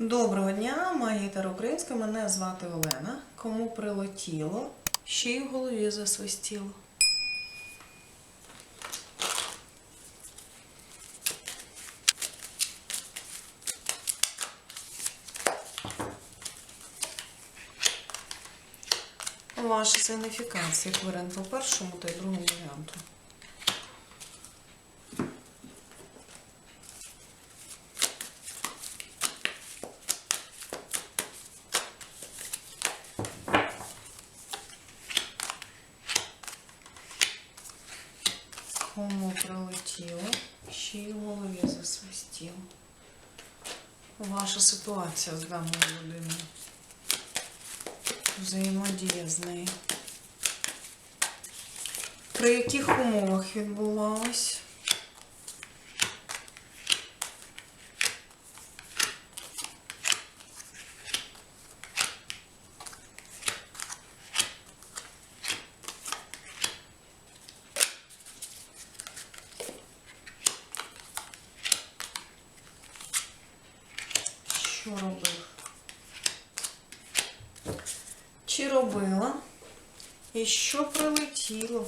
Доброго дня, магітар українська. Мене звати Олена. Кому прилетіло, ще й в голові засвистіло. Ваша сигніфікація кварен по першому та й другому варіанту. Кому прилетіло, ще й в голові засвистіло. Ваша ситуація з даною людиною. Взаємодія з нею. При яких умовах відбувалось? Що робив? Чи робила? І що прилетіло?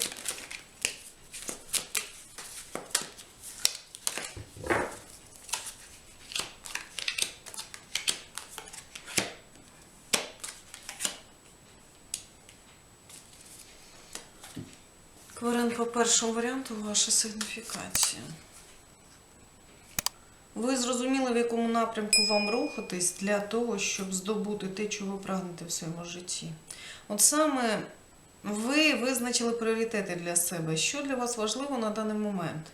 По першому варіанту ваша сигніфікація. Ви зрозуміли, в якому напрямку вам рухатись для того, щоб здобути те, чого прагнете в своєму житті. От саме ви визначили пріоритети для себе, що для вас важливо на даний момент,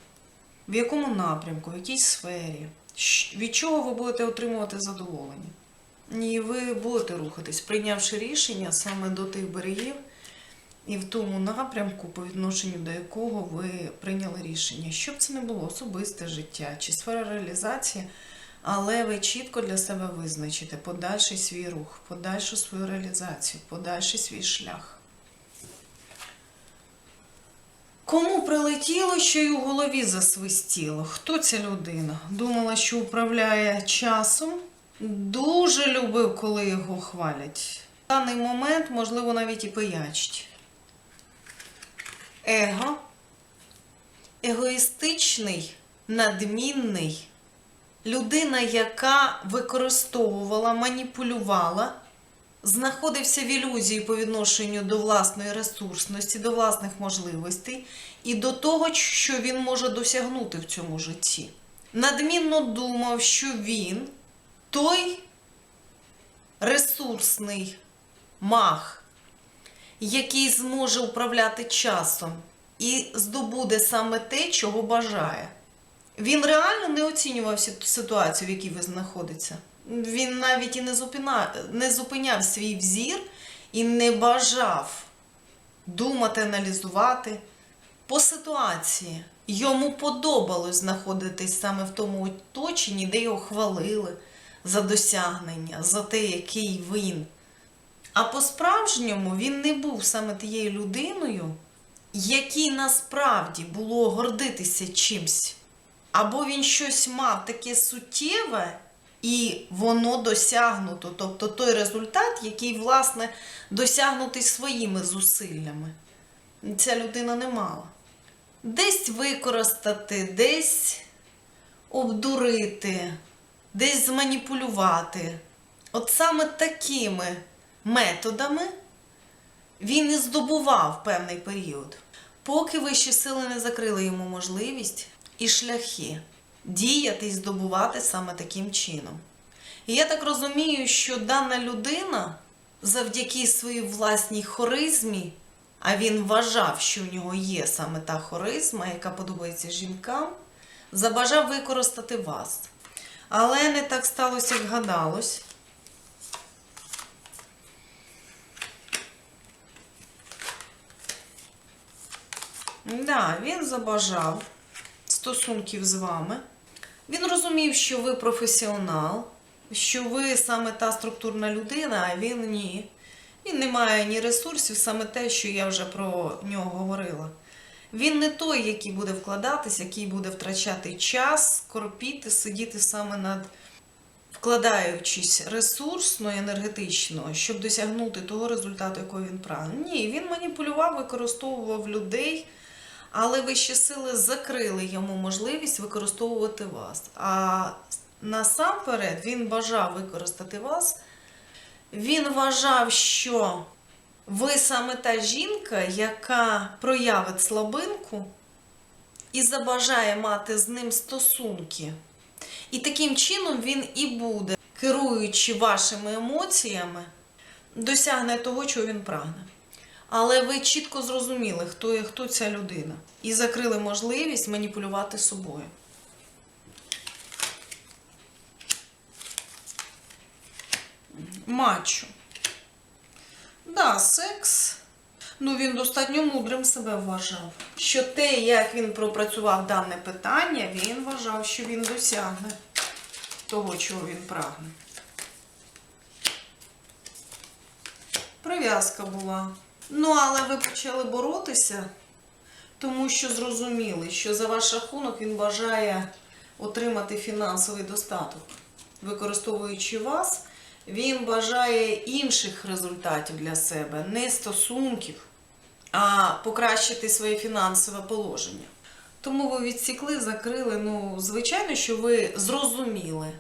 в якому напрямку, в якій сфері, від чого ви будете отримувати задоволення. І ви будете рухатись, прийнявши рішення саме до тих берегів і в тому напрямку, по відношенню до якого ви прийняли рішення. Що б це не було особисте життя чи сфера реалізації, але ви чітко для себе визначите подальший свій рух, подальшу свою реалізацію, подальший свій шлях. Кому прилетіло, що й у голові засвистіло? Хто ця людина? Думала, що управляє часом. Дуже любив, коли його хвалять. В даний момент, можливо, навіть і пиячить. Его. Егоїстичний, надмінний. Людина, яка використовувала, маніпулювала, знаходився в ілюзії по відношенню до власної ресурсності, до власних можливостей і до того, що він може досягнути в цьому житті. Надмінно думав, що він той ресурсний маг, який зможе управляти часом і здобуде саме те, чого бажає. Він реально не оцінював ситуацію, в якій ви знаходиться. Він навіть і не, зупина... не зупиняв свій взір і не бажав думати, аналізувати по ситуації. Йому подобалось знаходитись саме в тому оточенні, де його хвалили за досягнення, за те, який він. А по-справжньому він не був саме тією людиною, якій насправді було гордитися чимсь. Або він щось мав таке суттєве, і воно досягнуто. Тобто той результат, який, власне, досягнутий своїми зусиллями. Ця людина не мала. Десь використати, десь обдурити, десь зманіпулювати. От саме такими методами він і здобував певний період, поки вищі сили не закрили йому можливість і шляхи діяти і здобувати саме таким чином. І я так розумію, що дана людина завдяки своїй власній хоризмі, а він вважав, що в нього є саме та хоризма, яка подобається жінкам, забажав використати вас. Але не так сталося, як гадалось. Да, він забажав стосунків з вами. Він розумів, що ви професіонал, що ви саме та структурна людина, а він ні. Він не має ні ресурсів, саме те, що я вже про нього говорила. Він не той, який буде вкладатись, який буде втрачати час, корпіти, сидіти саме над вкладаючись ресурсно і енергетично, щоб досягнути того результату, якого він прагне. Ні, він маніпулював, використовував людей, але вищі сили закрили йому можливість використовувати вас. А насамперед він бажав використати вас. Він вважав, що ви саме та жінка, яка проявить слабинку і забажає мати з ним стосунки. І таким чином він і буде, керуючи вашими емоціями, досягне того, чого він прагне. Але ви чітко зрозуміли, хто є хто ця людина, і закрили можливість маніпулювати собою. Мачо. Да, секс. Ну, він достатньо мудрим себе вважав. Що те, як він пропрацював дане питання, він вважав, що він досягне того, чого він прагне. Прив'язка була. Ну, але ви почали боротися, тому що зрозуміли, що за ваш рахунок він бажає отримати фінансовий достаток. Використовуючи вас, він бажає інших результатів для себе, не стосунків, а покращити своє фінансове положення. Тому ви відсікли, закрили. Ну, звичайно, що ви зрозуміли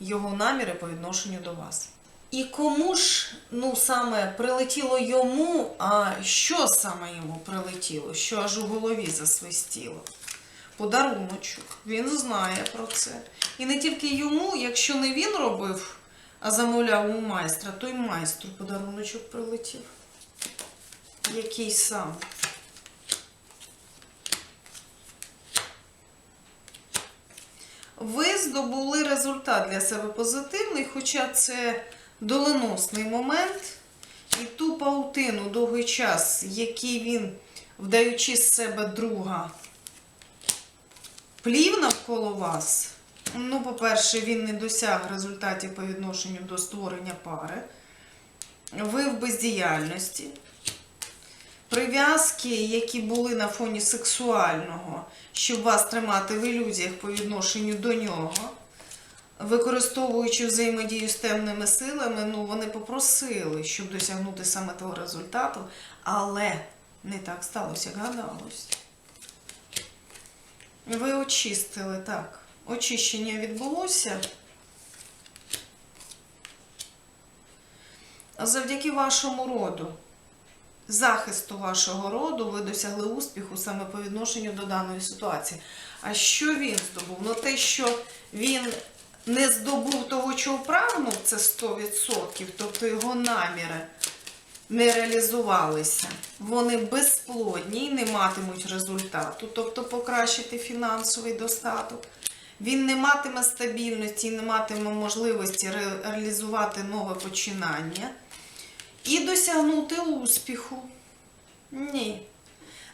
його наміри по відношенню до вас. І кому ж ну саме прилетіло йому, а що саме йому прилетіло, що аж у голові засвистіло? Подаруночок. Він знає про це. І не тільки йому, якщо не він робив, а замовляв у майстра, то й майстру подаруночок прилетів. Який сам. Ви здобули результат для себе позитивний, хоча це доленосний момент. І ту паутину довгий час, який він, вдаючи з себе друга, плів навколо вас. Ну, по-перше, він не досяг результатів по відношенню до створення пари. Ви в бездіяльності. Прив'язки, які були на фоні сексуального, щоб вас тримати в ілюзіях по відношенню до нього, використовуючи взаємодію з темними силами, ну вони попросили, щоб досягнути саме того результату, але не так сталося, як гадалось. Ви очистили так. Очищення відбулося. Завдяки вашому роду, захисту вашого роду, ви досягли успіху саме по відношенню до даної ситуації. А що він здобув? Ну те, що він не здобув того, чого прагнув, це 100%, тобто його наміри не реалізувалися. Вони безплодні і не матимуть результату, тобто покращити фінансовий достаток. Він не матиме стабільності не матиме можливості ре- реалізувати нове починання і досягнути успіху. Ні.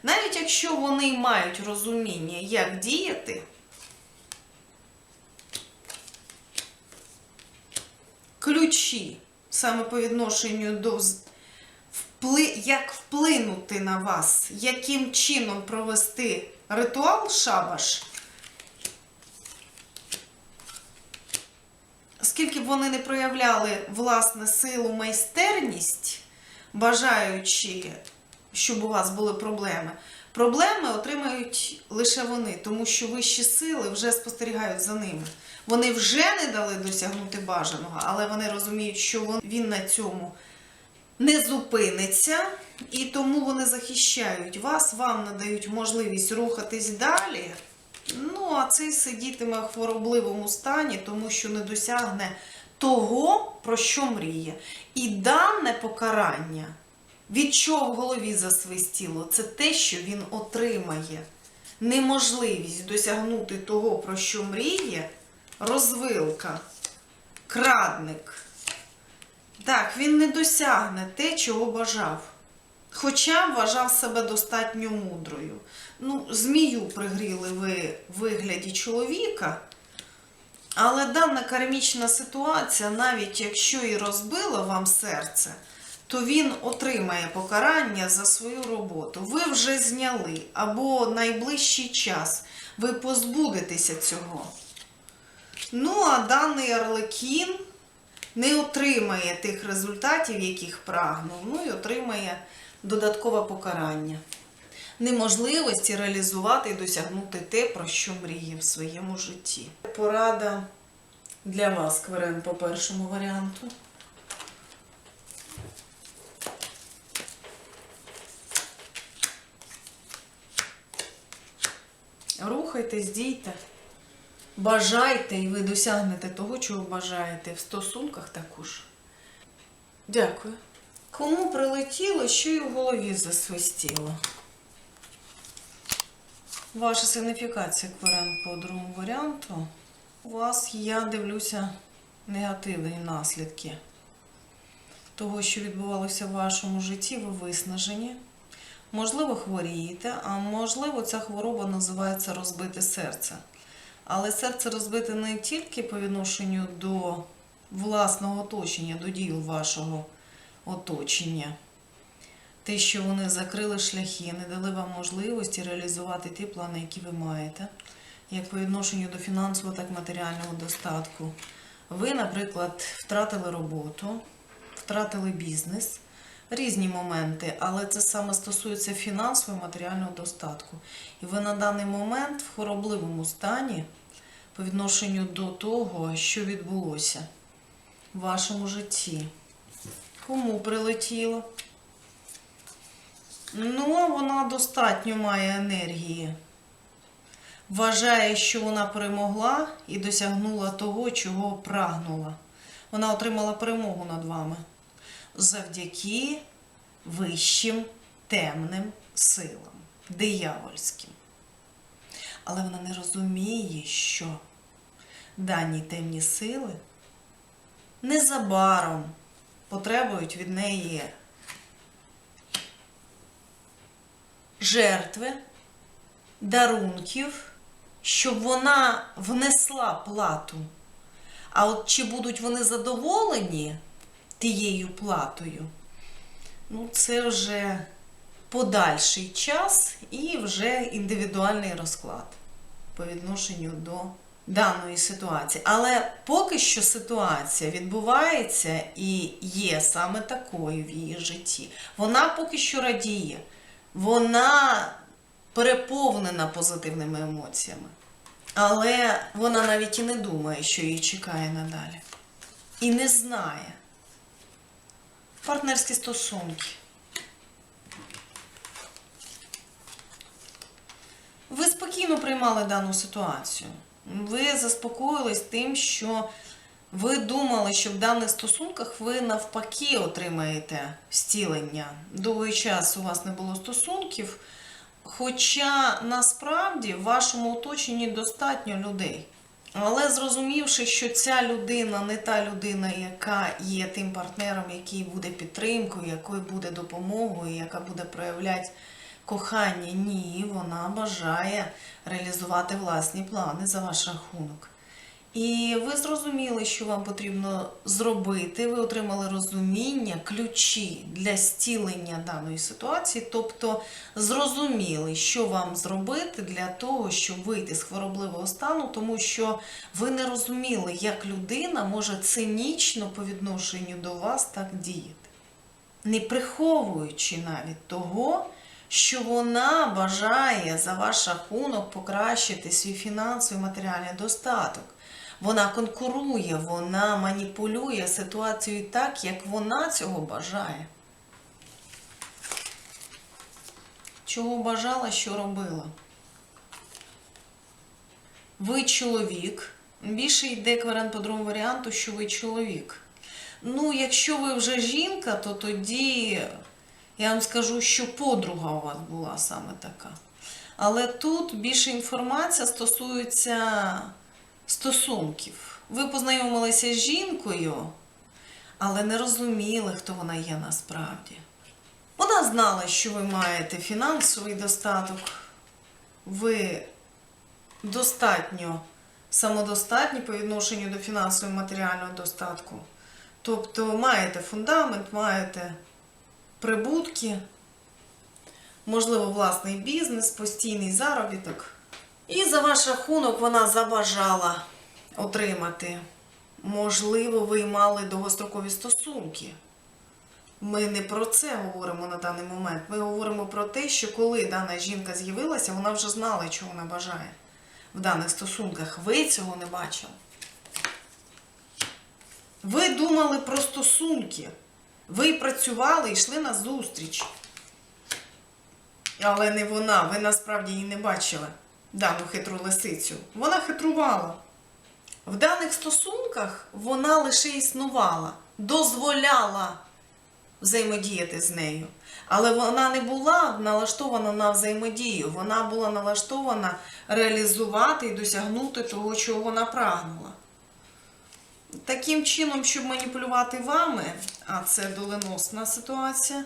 Навіть якщо вони мають розуміння, як діяти, ключі саме по відношенню до як вплинути на вас, яким чином провести ритуал шабаш, скільки б вони не проявляли власне силу, майстерність, бажаючи, щоб у вас були проблеми, проблеми отримають лише вони, тому що вищі сили вже спостерігають за ними. Вони вже не дали досягнути бажаного, але вони розуміють, що він на цьому не зупиниться, і тому вони захищають вас, вам надають можливість рухатись далі. Ну, а цей сидітиме в хворобливому стані, тому що не досягне того, про що мріє. І дане покарання, від чого в голові засвистіло, це те, що він отримає. Неможливість досягнути того, про що мріє, розвилка, крадник. Так, він не досягне те, чого бажав. Хоча вважав себе достатньо мудрою. Ну, змію пригріли ви вигляді чоловіка, але дана кармічна ситуація, навіть якщо і розбила вам серце, то він отримає покарання за свою роботу. Ви вже зняли, або найближчий час ви позбудетеся цього. Ну, а даний Арлекін не отримає тих результатів, яких прагнув, ну і отримає додаткове покарання. Неможливості реалізувати і досягнути те, про що мріє в своєму житті. Порада для вас, Кверен, по першому варіанту. Рухайтесь, дійте. Бажайте, і ви досягнете того, чого бажаєте в стосунках також. Дякую. Кому прилетіло, що й у голові засвистіло? Ваша сигніфікація кварен по другому варіанту. У вас, я дивлюся, негативи і наслідки того, що відбувалося в вашому житті, ви виснажені. Можливо, хворієте, а можливо, ця хвороба називається розбите серце. Але серце розбите не тільки по відношенню до власного оточення, до діл вашого оточення. Те, що вони закрили шляхи, не дали вам можливості реалізувати ті плани, які ви маєте, як по відношенню до фінансового, так і матеріального достатку. Ви, наприклад, втратили роботу, втратили бізнес, різні моменти, але це саме стосується фінансового і матеріального достатку. І ви на даний момент в хоробливому стані по відношенню до того, що відбулося в вашому житті. Кому прилетіло? Ну, вона достатньо має енергії. Вважає, що вона перемогла і досягнула того, чого прагнула. Вона отримала перемогу над вами завдяки вищим темним силам, диявольським. Але вона не розуміє, що дані темні сили незабаром потребують від неї жертви, дарунків, щоб вона внесла плату. А от чи будуть вони задоволені тією платою, ну це вже подальший час і вже індивідуальний розклад по відношенню до даної ситуації. Але поки що ситуація відбувається і є саме такою в її житті. Вона поки що радіє, вона переповнена позитивними емоціями. Але вона навіть і не думає, що її чекає надалі. І не знає. Партнерські стосунки. Ви спокійно приймали дану ситуацію. Ви заспокоїлись тим, що ви думали, що в даних стосунках ви навпаки отримаєте зцілення. Довгий час у вас не було стосунків, хоча насправді в вашому оточенні достатньо людей. Але зрозумівши, що ця людина не та людина, яка є тим партнером, який буде підтримкою, якою буде допомогою, яка буде проявляти кохання, ні, вона бажає реалізувати власні плани за ваш рахунок. І ви зрозуміли, що вам потрібно зробити. Ви отримали розуміння, ключі для зцілення даної ситуації, тобто зрозуміли, що вам зробити для того, щоб вийти з хворобливого стану, тому що ви не розуміли, як людина може цинічно по відношенню до вас так діяти, не приховуючи навіть того, що вона бажає за ваш рахунок покращити свій фінансовий матеріальний достаток. Вона конкурує, вона маніпулює ситуацією так, як вона цього бажає. Чого бажала, що робила? Ви чоловік. Більше йде кварен по другому варіанту, що ви чоловік. Ну, якщо ви вже жінка, то тоді я вам скажу, що подруга у вас була саме така. Але тут більше інформація стосується стосунків. Ви познайомилися з жінкою, але не розуміли, хто вона є насправді. Вона знала, що ви маєте фінансовий достаток, ви достатньо самодостатні по відношенню до фінансового і матеріального достатку. Тобто маєте фундамент, маєте прибутки, можливо, власний бізнес, постійний заробіток. І за ваш рахунок вона забажала отримати. Можливо, ви мали довгострокові стосунки. Ми не про це говоримо на даний момент. Ми говоримо про те, що коли дана жінка з'явилася, вона вже знала, чого вона бажає в даних стосунках. Ви цього не бачили. Ви думали про стосунки. Ви працювали і йшли на зустріч. Але не вона, ви насправді її не бачили, дану хитру лисицю. Вона хитрувала. В даних стосунках вона лише існувала, дозволяла взаємодіяти з нею. Але вона не була налаштована на взаємодію, вона була налаштована реалізувати і досягнути того, чого вона прагнула. Таким чином, щоб маніпулювати вами, а це доленосна ситуація,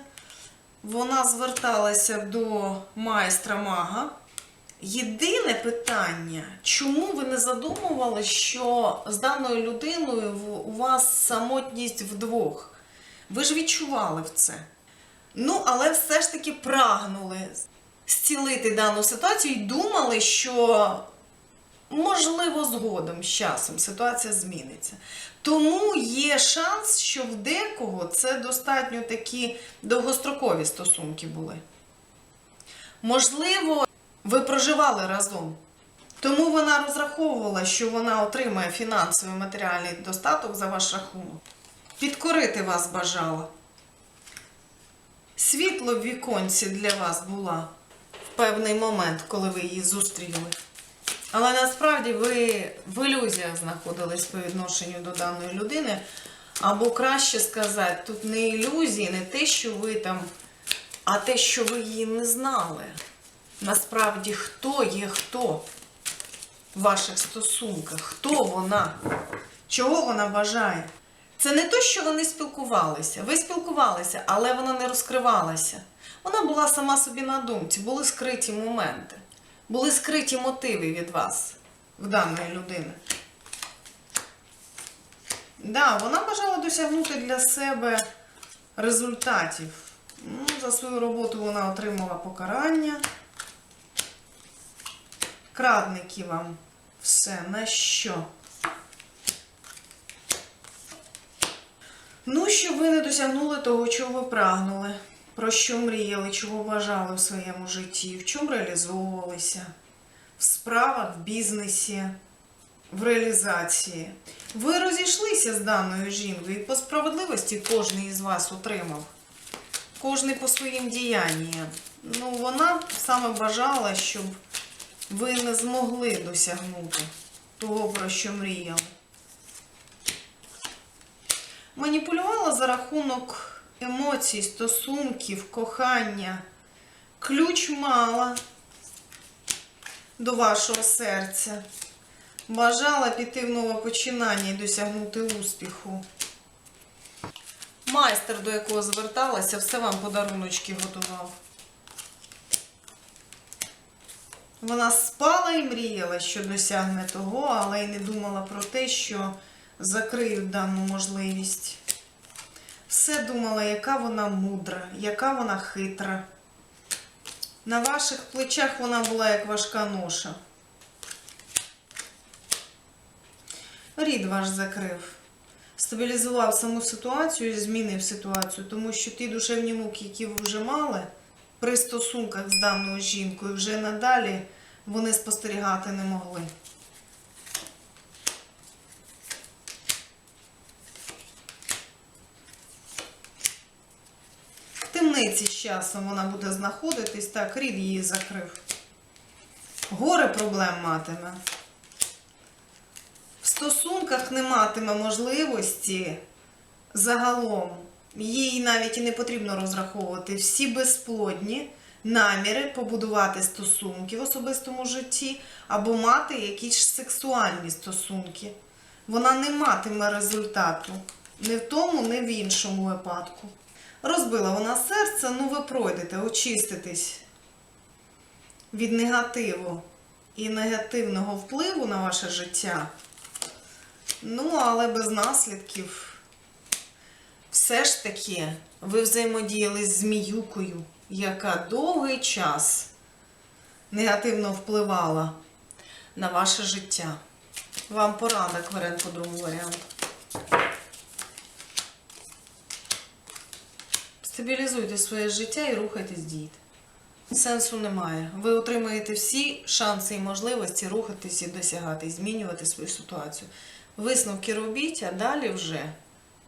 вона зверталася до майстра мага. Єдине питання, чому ви не задумували, що з даною людиною у вас самотність вдвох? Ви ж відчували в це. Ну, але все ж таки прагнули зцілити дану ситуацію і думали, що можливо згодом з часом ситуація зміниться. Тому є шанс, що в декого це достатньо такі довгострокові стосунки були. Можливо, ви проживали разом. Тому вона розраховувала, що вона отримає фінансовий матеріальний достаток за ваш рахунок. Підкорити вас бажала. Світло в віконці для вас була в певний момент, коли ви її зустріли. Але насправді ви в ілюзіях знаходились по відношенню до даної людини. Або краще сказати, тут не ілюзії, не те, що ви там, а те, що ви її не знали. Насправді, хто є хто в ваших стосунках, хто вона, чого вона бажає. Це не то, що вони спілкувалися. Ви спілкувалися, але вона не розкривалася. Вона була сама собі на думці, були скриті моменти, були скриті мотиви від вас, в даної людини. Да, вона бажала досягнути для себе результатів. Ну, за свою роботу вона отримала покарання. Крадники вам все на що? Ну, що ви не досягнули того, чого ви прагнули, про що мріяли, чого бажали в своєму житті, в чому реалізовувалися, в справах, в бізнесі, в реалізації. Ви розійшлися з даною жінкою, і по справедливості кожен із вас отримав. Кожний по своїм діянням. Ну, вона саме бажала, щоб ви не змогли досягнути того, про що мріяли. Маніпулювала за рахунок емоцій, стосунків, кохання. Ключ мала до вашого серця. Бажала піти в нове починання і досягнути успіху. Майстер, до якого зверталася, все вам подаруночки готував. Вона спала і мріяла, що досягне того, але й не думала про те, що закриють дану можливість. Все думала, яка вона мудра, яка вона хитра. На ваших плечах вона була як важка ноша. Рід ваш закрив. Стабілізував саму ситуацію і змінив ситуацію, тому що ті душевні муки, які ви вже мали при стосунках з даною жінкою, вже надалі вони спостерігати не могли. В темниці з часом вона буде знаходитись, так, рід її закрив. Горе проблем матиме. В стосунках не матиме можливості загалом. Їй навіть і не потрібно розраховувати всі безплодні наміри побудувати стосунки в особистому житті або мати якісь сексуальні стосунки. Вона не матиме результату ні в тому, ні в іншому випадку. Розбила вона серце, ну ви пройдете, очиститесь від негативу і негативного впливу на ваше життя. Ну, але без наслідків. Все ж таки, ви взаємодіяли з зміюкою, яка довгий час негативно впливала на ваше життя. Вам порада, Кверен, по варіанту. Стабілізуйте своє життя і рухайтесь дійте. Сенсу немає. Ви отримаєте всі шанси і можливості рухатись і досягати, і змінювати свою ситуацію. Висновки робіть, а далі вже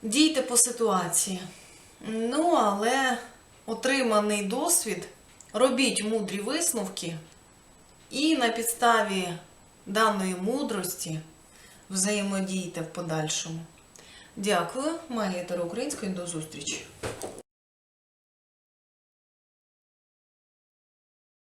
дійте по ситуації. Ну, але отриманий досвід, робіть мудрі висновки і на підставі даної мудрості взаємодійте в подальшому. Дякую, магія Української, до зустрічі!